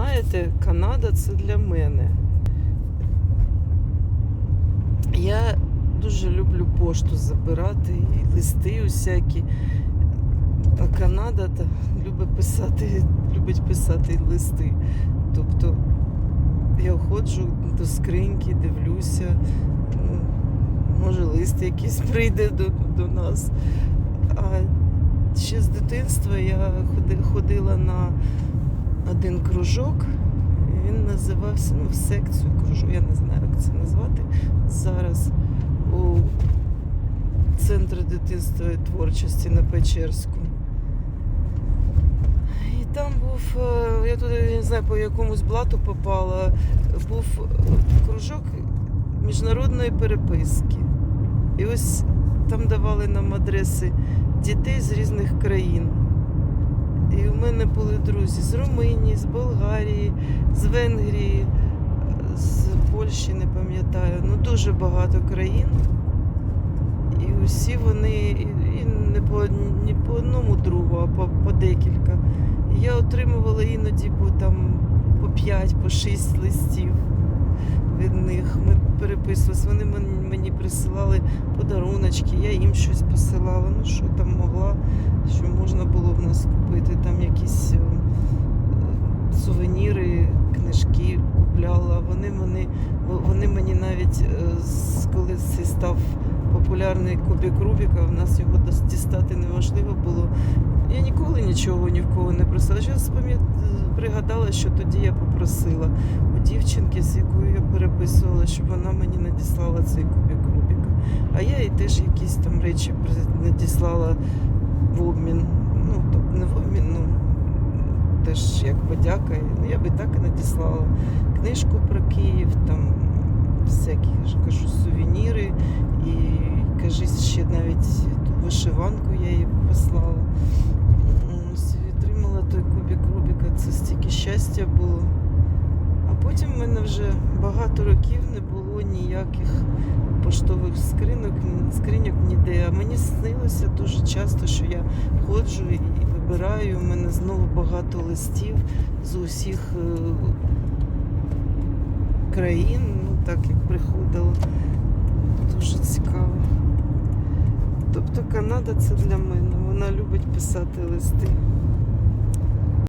знаєте, Канада це для мене. Я дуже люблю пошту забирати і листи усякі. А Канада та любить писати, любить писати листи. Тобто я ходжу до скриньки, дивлюся, може лист якийсь прийде до, до нас. А ще з дитинства я ходила на один кружок. Він називався ну, в секцію кружок, я не знаю, як це назвати зараз у Центрі дитинства і творчості на Печерську. І там був, е, я туди не знаю, по якомусь блату попала, був кружок міжнародної переписки. І ось там давали нам адреси дітей з різних країн. Мене були друзі з Румунії, з Болгарії, з Венгрії, з Польщі, не пам'ятаю. Ну дуже багато країн. І усі вони і, не по не по одному другу, а по, по декілька. І я отримувала іноді по там по 5, по 6 листів від них. Ми переписувалися. Вони мен- мені присилали подаруночки, я їм щось посилала. Ну що там могла, що можна було в нас Вони, вони, мені навіть, е, коли цей став популярний кубик Рубіка, в нас його дістати неможливо було. Я ніколи нічого ні в кого не просила. Зараз пригадала, що тоді я попросила у дівчинки, з якою я переписувала, щоб вона мені надіслала цей кубик Рубіка. А я їй теж якісь там речі надіслала в обмін. Ну, тобто не в обмін, ну теж як подяка. Ну, я би так і надіслала книжку про Київ, там всякі кажу, сувеніри. І кажись, ще навіть ту вишиванку я їй послала. Отримала той кубик Рубіка, це стільки щастя було. А потім в мене вже багато років не було ніяких поштових скриньок, скриньок ніде. А мені снилося дуже часто, що я ходжу і вибираю. У мене знову багато листів з усіх е, країн, ну так як приходило. Дуже цікаво. Тобто Канада це для мене. Вона любить писати листи.